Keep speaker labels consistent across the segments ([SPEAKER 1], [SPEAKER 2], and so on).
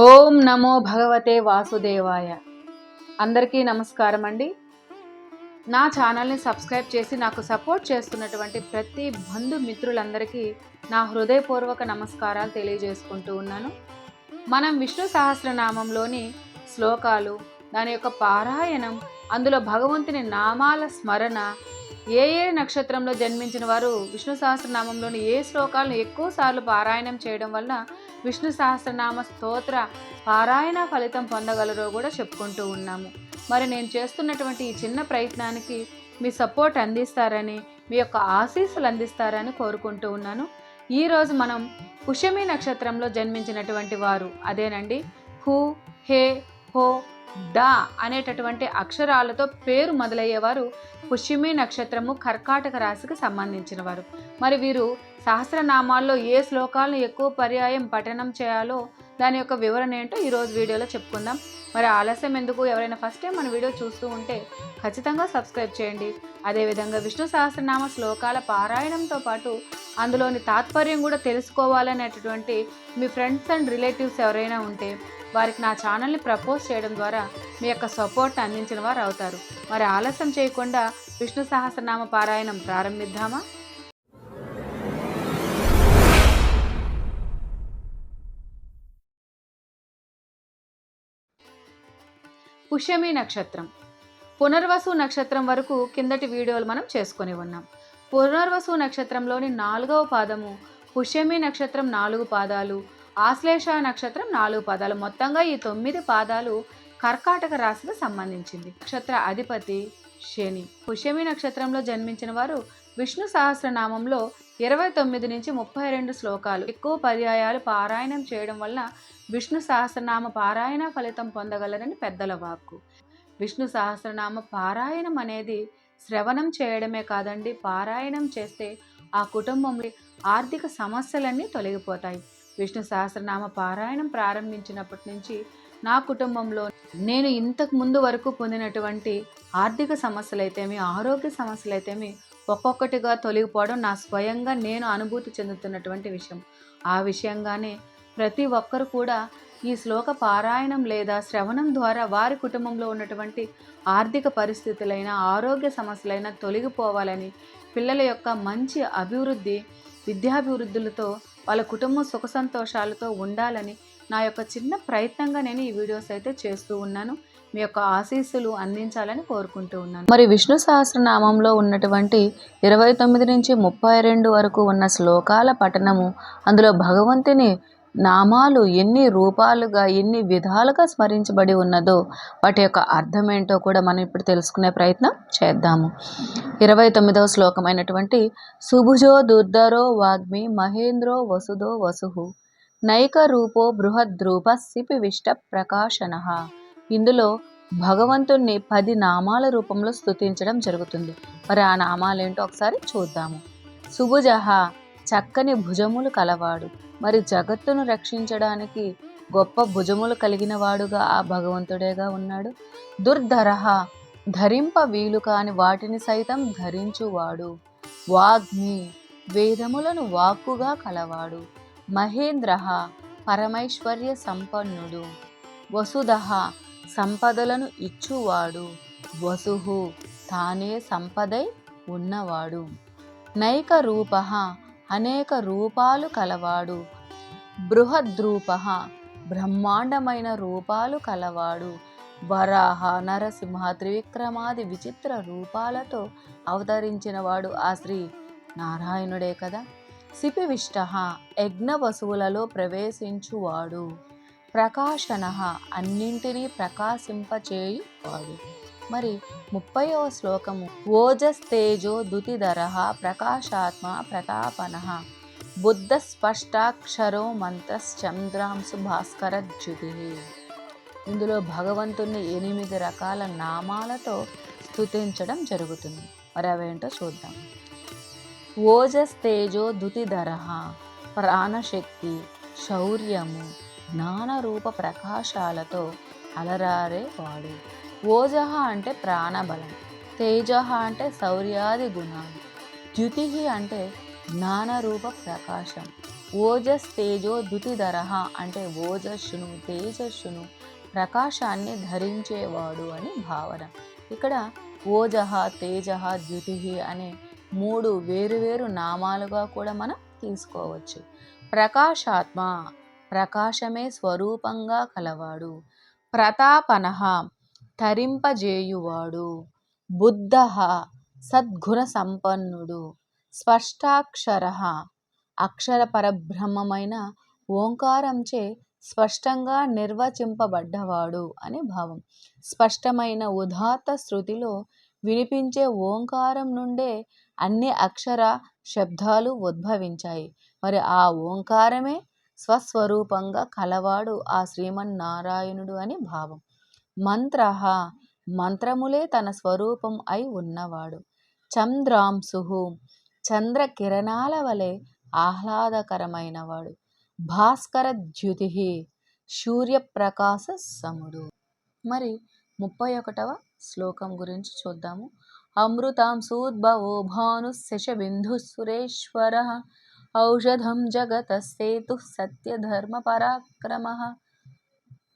[SPEAKER 1] ఓం నమో భగవతే వాసుదేవాయ. అందరికీ నమస్కారం అండి. నా ఛానల్ని సబ్స్క్రైబ్ చేసి నాకు సపోర్ట్ చేస్తున్నటువంటి ప్రతి బంధు మిత్రులందరికీ నా హృదయపూర్వక నమస్కారాలు తెలియజేసుకుంటూ ఉన్నాను. మనం విష్ణు సహస్రనామంలోని శ్లోకాలు దాని యొక్క పారాయణం అందులో భగవంతుని నామాల స్మరణ ఏ ఏ నక్షత్రంలో జన్మించిన వారు విష్ణు సహస్రనామంలోని ఏ శ్లోకాలను ఎక్కువసార్లు పారాయణం చేయడం వల్ల విష్ణు సహస్రనామ స్తోత్ర పారాయణ ఫలితం పొందగలరో కూడా చెప్పుకుంటూ ఉన్నాము. మరి నేను చేస్తున్నటువంటి ఈ చిన్న ప్రయత్నానికి మీ సపోర్ట్ అందిస్తారని మీ యొక్క ఆశీస్సులు అందిస్తారని కోరుకుంటూ ఉన్నాను. ఈరోజు మనం పుష్యమి నక్షత్రంలో జన్మించినటువంటి వారు అదేనండి. హు హే హో డా అనేటటువంటి అక్షరాలతో పేరు మొదలయ్యేవారు పుష్యమి నక్షత్రము కర్కాటక రాశికి సంబంధించిన వారు మరి వీరు సహస్రనామాల్లో ఏ శ్లోకాలను ఎక్కువ పర్యాయం పఠనం చేయాలో దాని యొక్క వివరణ ఏంటో ఈరోజు వీడియోలో చెప్పుకుందాం. మరి ఆలస్యం ఎందుకు? ఎవరైనా ఫస్ట్ టైం మన వీడియో చూస్తూ ఉంటే ఖచ్చితంగా సబ్స్క్రైబ్ చేయండి. అదేవిధంగా విష్ణు సహస్రనామ శ్లోకాల పారాయణంతో పాటు అందులోని తాత్పర్యం కూడా తెలుసుకోవాలనేటటువంటి మీ ఫ్రెండ్స్ అండ్ రిలేటివ్స్ ఎవరైనా ఉంటే వారికి నా ఛానల్ని ప్రపోజ్ చేయడం ద్వారా మీ యొక్క సపోర్ట్ అందించిన వారు అవుతారు. మరి ఆలస్యం చేయకుండా విష్ణు సహస్రనామ పారాయణం ప్రారంభిద్దామా? పుష్యమి నక్షత్రం. పునర్వసు నక్షత్రం వరకు కిందటి వీడియోలు మనం చేసుకొని ఉన్నాం. పునర్వసు నక్షత్రంలోని నాలుగవ పాదము పుష్యమి నక్షత్రం నాలుగు పాదాలు ఆశ్లేష నక్షత్రం నాలుగు పాదాలు. మొత్తంగా ఈ తొమ్మిది పాదాలు కర్కాటక రాశికి సంబంధించింది. నక్షత్ర అధిపతి శని. పుష్యమి నక్షత్రంలో జన్మించిన వారు విష్ణు సహస్రనామంలో ఇరవై తొమ్మిది నుంచి ముప్పై రెండు శ్లోకాలు. ఎక్కువ పర్యాయాలు పారాయణం చేయడం వల్ల విష్ణు సహస్రనామ పారాయణ ఫలితం పొందగలరని పెద్దల వాక్కు. విష్ణు సహస్రనామ పారాయణం అనేది శ్రవణం చేయడమే కాదండి పారాయణం చేస్తే ఆ కుటుంబంలో ఆర్థిక సమస్యలన్నీ తొలగిపోతాయి. విష్ణు సహస్రనామ పారాయణం ప్రారంభించినప్పటి నుంచి నా కుటుంబంలో నేను ఇంతకు ముందు వరకు పొందినటువంటి ఆర్థిక సమస్యలైతేమి ఆరోగ్య సమస్యలైతేమి ఒక్కొక్కటిగా తొలగిపోవడం నా స్వయంగా నేను అనుభూతి చెందుతున్నటువంటి విషయం. ఆ విషయంగానే ప్రతి ఒక్కరు కూడా ఈ శ్లోక పారాయణం లేదా శ్రవణం ద్వారా వారి కుటుంబంలో ఉన్నటువంటి ఆర్థిక పరిస్థితులైన ఆరోగ్య సమస్యలైన తొలగిపోవాలని పిల్లల యొక్క మంచి అభివృద్ధి విద్యాభివృద్ధులతో వాళ్ళ కుటుంబం సుఖ సంతోషాలతో ఉండాలని నా యొక్క చిన్న ప్రయత్నంగా నేను ఈ వీడియోస్ అయితే చేస్తూ ఉన్నాను. మీ యొక్క ఆశీస్సులు అందించాలని కోరుకుంటూ ఉన్నాను. మరి విష్ణు సహస్రనామంలో ఉన్నటువంటి ఇరవై తొమ్మిది నుంచి ముప్పై రెండు వరకు ఉన్న శ్లోకాల పఠనము అందులో భగవంతుని నామాలు ఎన్ని రూపాలుగా ఎన్ని విధాలుగా స్మరించబడి ఉన్నదో వాటి యొక్క అర్థమేంటో కూడా మనం ఇప్పుడు తెలుసుకునే ప్రయత్నం చేద్దాము. ఇరవై తొమ్మిదవ శ్లోకమైనటువంటి సుభుజో దుర్ధరో వాగ్మి మహేంద్రో వసుదో వసుహు నైక రూపో బృహద్రూప సిపి విష్ట ప్రకాశన. ఇందులో భగవంతుణ్ణి పది నామాల రూపంలో స్తుతించడం జరుగుతుంది. మరి ఆ నామాలేంటో ఒకసారి చూద్దాము. సుభుజహ చక్కని భుజములు కలవాడు. మరి జగత్తును రక్షించడానికి గొప్ప భుజములు కలిగిన వాడుగా ఆ భగవంతుడేగా ఉన్నాడు? దుర్ధరహ ధరింప వీలు కాని వాటిని సైతం ధరించువాడు. వాగ్మి వేదములను వాక్కుగా కలవాడు. మహేంద్ర పరమైశ్వర్య సంపన్నుడు. వసుధ సంపదలను ఇచ్చువాడు. వసుహు తానే సంపదై ఉన్నవాడు. నైక రూప అనేక రూపాలు కలవాడు. బృహద్రూప బ్రహ్మాండమైన రూపాలు కలవాడు. వరాహ నరసింహ త్రివిక్రమాది విచిత్ర రూపాలతో అవతరించినవాడు ఆ శ్రీ నారాయణుడే కదా. సిపివిష్ట యజ్ఞ వసువులలో ప్రవేశించువాడు. ప్రకాశన అన్నింటినీ ప్రకాశింపచేయువాడు మరి ముప్పైవ శ్లోకము. ఓజస్తేజో దుతిధర ప్రకాశాత్మ ప్రతాపన. బుద్ధ స్పష్టాక్షరో మంత్రశ్చంద్రాంశు భాస్కర జ్యుతి. ఇందులో భగవంతుని ఎనిమిది రకాల నామాలతో స్తుతించడం జరుగుతుంది. మరి అవేంటో చూద్దాం. ఓజస్తేజో దుతిధర ప్రాణశక్తి శౌర్యము జ్ఞానరూప ప్రకాశాలతో అలరారే వాడు. ఓజహ అంటే ప్రాణబలం తేజహ అంటే శౌర్యాది గుణాలు ద్యుతి అంటే జ్ఞానరూప ప్రకాశం ఓజస్ తేజో ద్యుతిధరహ అంటే ఓజస్సును తేజస్సును ప్రకాశాన్ని ధరించేవాడు అని భావన. ఇక్కడ ఓజహ తేజహ ద్యుతి అనే మూడు వేరువేరు నామాలుగా కూడా మనం తీసుకోవచ్చు. ప్రకాశాత్మ ప్రకాశమే స్వరూపంగా కలవాడు. ప్రతాపనః తరింపజేయువాడు. బుద్ధ సద్గుణ సంపన్నుడు స్పష్టాక్షర అక్షర పరబ్రహ్మమైన ఓంకారంచే స్పష్టంగా నిర్వచింపబడ్డవాడు అనే భావం. స్పష్టమైన ఉదాత్త శృతిలో వినిపించే ఓంకారం నుండే అన్ని అక్షర శబ్దాలు ఉద్భవించాయి. మరి ఆ ఓంకారమే స్వస్వరూపంగా కలవాడు ఆ శ్రీమన్నారాయణుడు అని భావం. మంత్ర మంత్రములే తన స్వరూపం అయి ఉన్నవాడు. చంద్రాంశు చంద్ర కిరణాల వలె ఆహ్లాదకరమైనవాడు. భాస్కర ద్యుతి సూర్యప్రకాశ సముడు. మరి ముప్పై ఒకటవ శ్లోకం గురించి చూద్దాము. అమృతాంశూద్భవో భాను శశబిందు సురేశ్వర ఔషధం జగత సేతు సత్యధర్మ పరాక్రమ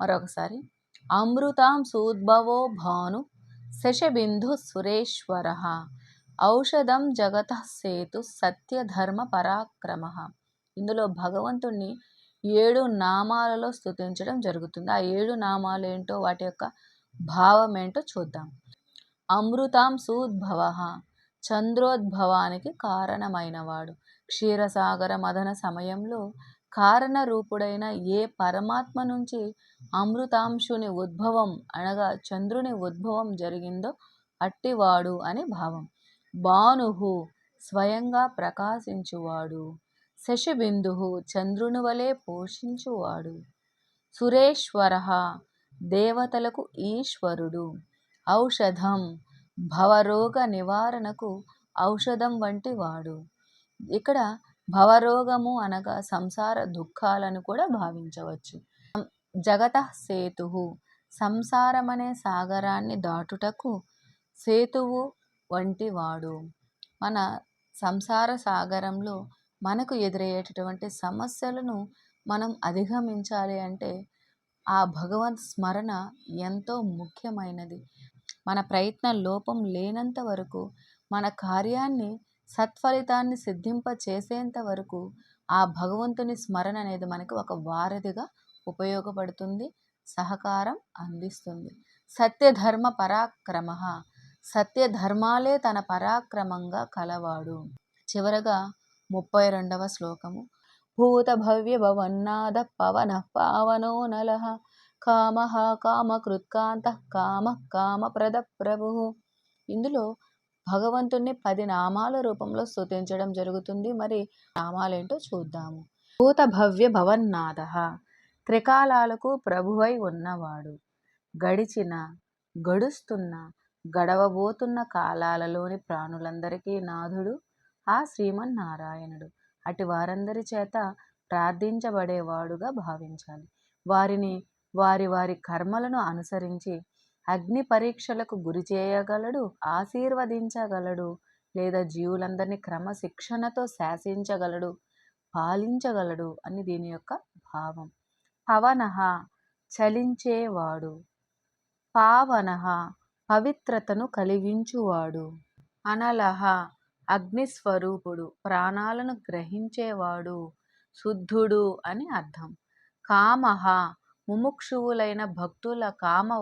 [SPEAKER 1] మరొకసారి. అమృతాం సూద్భవో భాను శశబిందు సురేశ్వర. ఔషధం జగత సేతు సత్యధర్మ పరాక్రమ ఇందులో భగవంతుణ్ణి ఏడు నామాలలో స్తుతించడం జరుగుతుంది. ఆ ఏడు నామాలు ఏంటో వాటి యొక్క భావం ఏంటో చూద్దాం అమృతాంశూద్భవ చంద్రోద్భవానికి కారణమైనవాడు. క్షీరసాగర మదన సమయంలో కారణ రూపుడైన ఏ పరమాత్మ నుంచి అమృతాంశుని ఉద్భవం అనగా చంద్రుని ఉద్భవం జరిగిందో అట్టివాడు అని భావం. భానుహు స్వయంగా ప్రకాశించువాడు. శశిబిందు చంద్రుని వలె పోషించువాడు. సురేశ్వర దేవతలకు ఈశ్వరుడు. ఔషధం భవరోగ నివారణకు ఔషధం వంటి వాడు. ఇక్కడ భవరోగము అనగా సంసార దుఃఖాలను కూడా భావించవచ్చు. జగత సేతు సంసారమనే సాగరాన్ని దాటుటకు సేతువు వంటి వాడు. మన సంసార సాగరంలో మనకు ఎదురయ్యేటటువంటి సమస్యలను మనం అధిగమించాలి అంటే ఆ భగవంత్ స్మరణ ఎంతో ముఖ్యమైనది. మన ప్రయత్న లోపం లేనంత వరకు మన కార్యాన్ని సత్ఫలితాన్ని సిద్ధింప చేసేంత వరకు ఆ భగవంతుని స్మరణ అనేది మనకు ఒక వారధిగా ఉపయోగపడుతుంది సహకారం అందిస్తుంది. సత్యధర్మ పరాక్రమ సత్యధర్మాలే తన పరాక్రమంగా కలవాడు. చివరగా ముప్పై రెండవ శ్లోకము. భూత భవ్య భవన్నాద పవన పావనో నల కామ కామకృత్కాంత కామ కామప్రద ప్రభు ఇందులో భగవంతుణ్ణి పది నామాల రూపంలో స్తుతించడం జరుగుతుంది. మరి నామాలేంటో చూద్దాము. భూత భవ్య భవన్నాథ త్రికాలాలకు ప్రభువై ఉన్నవాడు. గడిచిన గడుస్తున్న గడవబోతున్న కాలాలలోని ప్రాణులందరికీ నాథుడు ఆ శ్రీమన్నారాయణుడు. అటు వారందరి చేత ప్రార్థించబడేవాడుగా భావించాలి. వారిని వారి వారి కర్మలను అనుసరించి అగ్ని పరీక్షలకు గురి చేయగలడు ఆశీర్వదించగలడు లేదా జీవులందరినీ క్రమశిక్షణతో శాసించగలడు పాలించగలడు అని దీని యొక్క భావం. పవనః చలించేవాడు. పావనః పవిత్రతను కలిగించువాడు. అనలహ అగ్నిస్వరూపుడు ప్రాణాలను గ్రహించేవాడు శుద్ధుడు అని అర్థం. కామహ ముముక్షువులైన భక్తుల కామ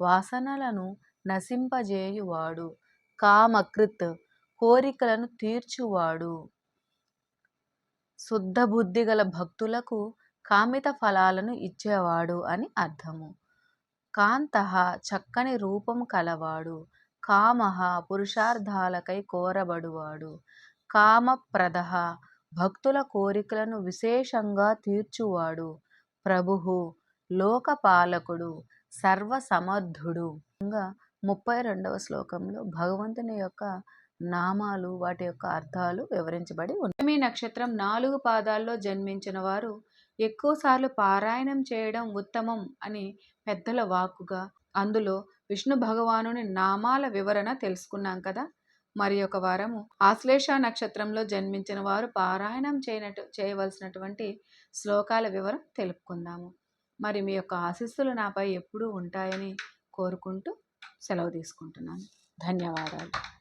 [SPEAKER 1] వాసనలను నశింపజేయువాడు. కామకృత్ కోరికలను తీర్చువాడు. శుద్ధ బుద్ధి గల భక్తులకు కామిత ఫలాలను ఇచ్చేవాడు అని అర్థము. కాంత చక్కని రూపం కలవాడు. కామః పురుషార్థాలకై కోరబడువాడు. కామప్రద భక్తుల కోరికలను విశేషంగా తీర్చువాడు. ప్రభువు లోకపాలకుడు సర్వసమర్థుడు. ఇంకా ముప్పై రెండవ శ్లోకంలో భగవంతుని యొక్క నామాలు వాటి యొక్క అర్థాలు వివరించబడి ఉన్నాయి. మీ నక్షత్రం నాలుగు పాదాల్లో జన్మించిన వారు ఎక్కువసార్లు పారాయణం చేయడం ఉత్తమం అని పెద్దల వాక్కుగా అందులో విష్ణు భగవానుని నామాల వివరణ తెలుసుకున్నాం కదా? మరి ఒక వారము ఆశ్లేష నక్షత్రంలో జన్మించిన వారు పారాయణం చేయనట్టు చేయవలసినటువంటి శ్లోకాల వివరం తెలుపుకుందాము. మరి మీ యొక్క ఆశీస్సులు నాపై ఎప్పుడూ ఉంటాయని కోరుకుంటూ సెలవు తీసుకుంటున్నాను. ధన్యవాదాలు.